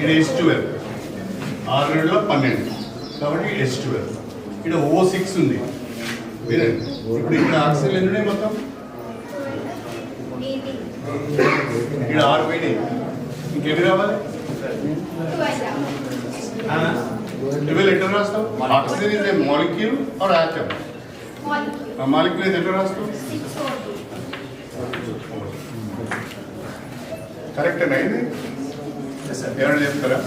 ఇది yes twelve ఆరు రెండులో పన్నెండు. కాబట్టి ఎస్ ట్వెల్వ్ ఇక్కడ ఓ సిక్స్ ఉంది. ఇప్పుడు ఇక్కడ ఆక్సిజన్ ఎన్ని ఉన్నాయి మొత్తం? ఇక్కడ ఆరు పోయినాయి. ఇంకెన్ని రావాలి? ట్వెల్వ్ ఎట్లా రాస్తావు oxygen is a molecule or atom ఆ మాలిక్యూల్ ఇది ఎట్లా రాస్తావు కరెక్ట్ అండి ఇది ఎవరైనా చెప్తారా?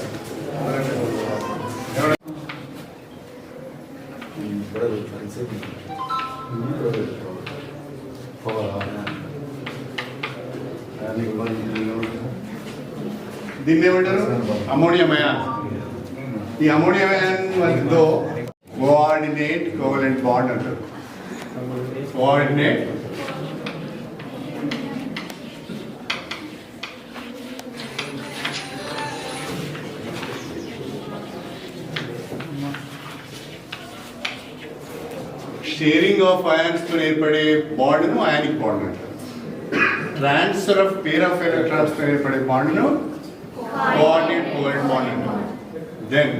దీన్ని ఏమంటారు? అమోనియం అయాన్ ఈ అమోనియం అయాన్తో కోఆర్డినేట్ కోవలెంట్ బాండ్ అంటారు. కోఆర్డినేట్ షేరింగ్ ఆఫ్ అయాన్స్తో ఏర్పడే బాండ్ను అయానిక్ బాండ్ అంటారు ట్రాన్స్ఫర్ ఆఫ్ పేర్ ఆఫ్ ఎలక్ట్రాన్స్తో ఏర్పడే బాండ్ను కోఆర్డినేట్ కోవలెంట్ బాండ్ అంటారు దెన్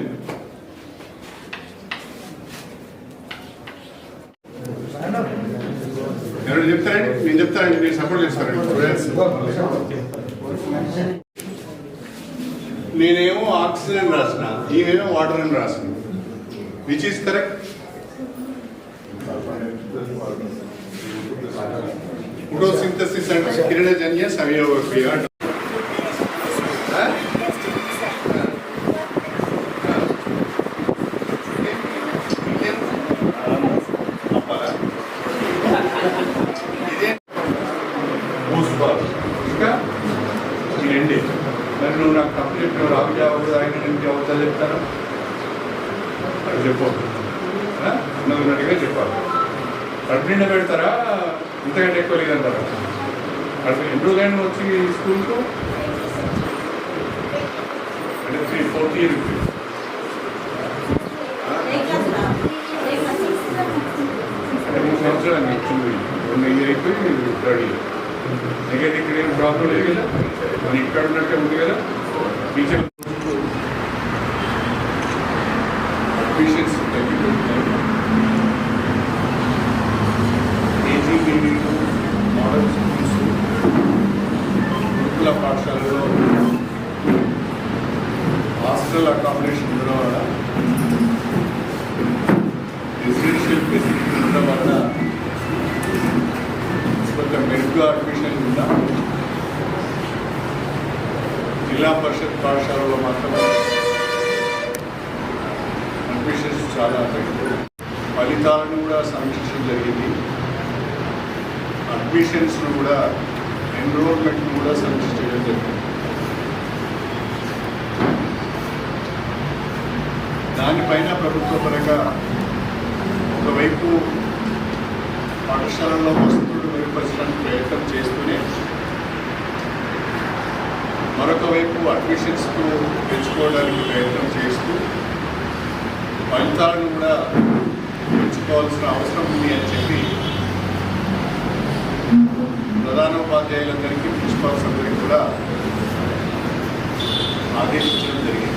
ఎవరు చెప్తారండి నేను చెప్తానండి మీరు సపోర్ట్ చేస్తారండి నేనేమో ఆక్సిజన్ రాసిన ఈమెమో వాటర్ అని రాసిన. విచ్ ఈస్ కరెక్ట్ ఫోటోసింథసిస్ అంటే కిరణజన్య సంయోగ క్రియ అంటారు. ఆ? ఆ. ఆ. ఇదేం? అప్పాలా? ఇదే మూసుకోవాలి ఇంకా ఈ రెండే మరి నువ్వు నాకు తప్పు చెప్పిన రావు జాబు ఆయన నుంచి అవుతా చెప్తాను అది చెప్పు ఆ? చెప్పాలి. కడుపు నిండా పెడతారా? ఇంతకంటే ఎక్కువ లేదంటారా? కడుపు ఎన్ని రోజులైనా వచ్చి స్కూల్కు? అంటే త్రీ ఫోర్త్ ఇయర్ అంటే మూడు సంవత్సరాలు వచ్చింది రెండు ఇయర్ అయిపోయి థర్డ్ ఇయర్ నెగటివ్ ఇక్కడ ఏం ప్రాబ్లం లేదు కదా? మన ఇక్కడ ఉన్నట్టే ఉంది కదా? teacher admissions KGBV model schools గురుకుల పాఠశాలలో హాస్టల్ అకామిడేషన్ ఉండడం వల్ల రెసిడెన్షియల్ ఫెసిలిటీ ఉండడం వల్ల కొంచెం మెరుగ్గా అడ్మిషన్ ఉందా జిల్లా పరిషత్ పాఠశాలలో మాత్రమే అడ్మిషన్స్ చాలా తగ్గిపోయి ఫలితాలను కూడా సమీక్షించడం జరిగింది. అడ్మిషన్స్ను కూడా ఎన్రోల్మెంట్ను కూడా సమీక్షించడం చేయడం జరిగింది. దానిపైన ప్రభుత్వ పరంగా ఒకవైపు పాఠశాలలో వసతులు అడ్మిషన్స్కు తెచ్చుకోవడానికి ప్రయత్నం చేస్తూ ఫలితాలను కూడా పెంచుకోవాల్సిన అవసరం ఉంది అని చెప్పి ప్రధానోపాధ్యాయులందరికీ ప్రిన్సిపాల్స్ అందరికీ కూడా ఆదేశించడం జరిగింది.